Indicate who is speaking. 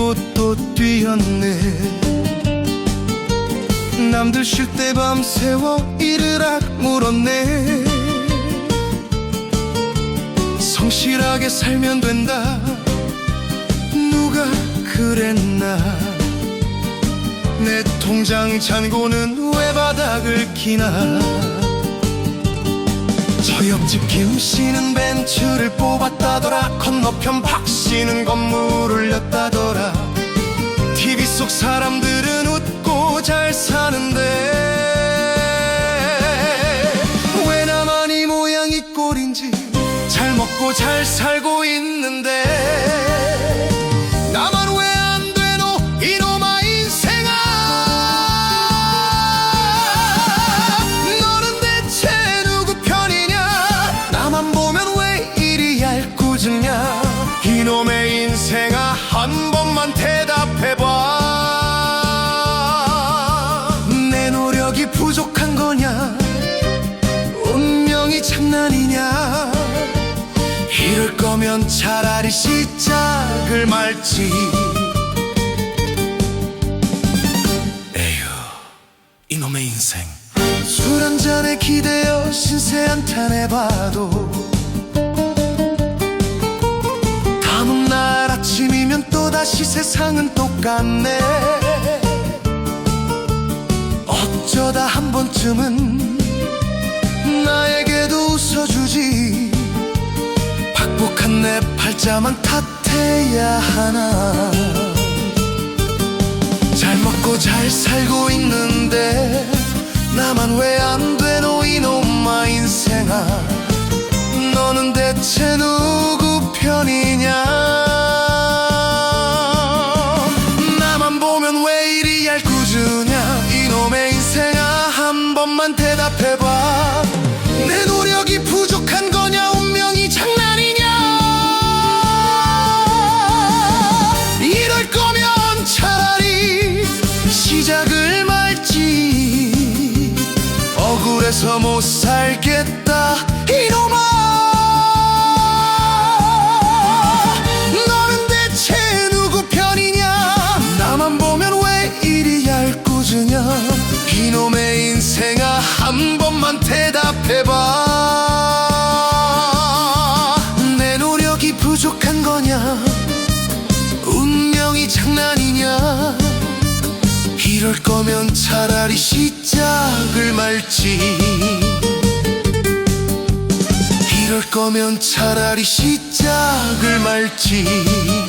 Speaker 1: 뛰고 또 뛰었네. 남들 쉴 때 밤새워 이르락 물었네. 성실하게 살면 된다. 누가 그랬나? 내 통장 잔고는 왜 바닥을 키나? 저 옆집 김씨는 건너편 박씨는 건물을 였다더라. TV 속 사람들은 웃고 잘 사는데 왜 나만 이 모양 이 꼴인지 잘 먹고 잘 살고 있는데 나만 왜 안 되노 이놈아 인생아? 너는 대체 누구 편이냐? 나만 보면 왜 이리 얄궂으냐 이놈의 인생아 한 번만 대답해봐. 내 노력이 부족한 거냐? 운명이 장난이냐? 이럴 거면 차라리 시작을 말지. 에휴 이놈의 인생. 술 한 잔에 기대어 신세 한탄 해봐도 세상은 똑같네. 어쩌다 한 번쯤은 나에게도 웃어주지. 박복한 내 팔자만 탓해야 하나. 잘 먹고 잘 살고 있는데 나만 왜 대답해봐. 내 노력이 부족한 거냐 운명이 장난이냐? 이럴 거면 차라리 시작을 말지. 억울해서 못 살겠다 대답해봐. 내 노력이 부족한 거냐? 운명이 장난이냐? 이럴 거면 차라리 시작을 말지. 이럴 거면 차라리 시작을 말지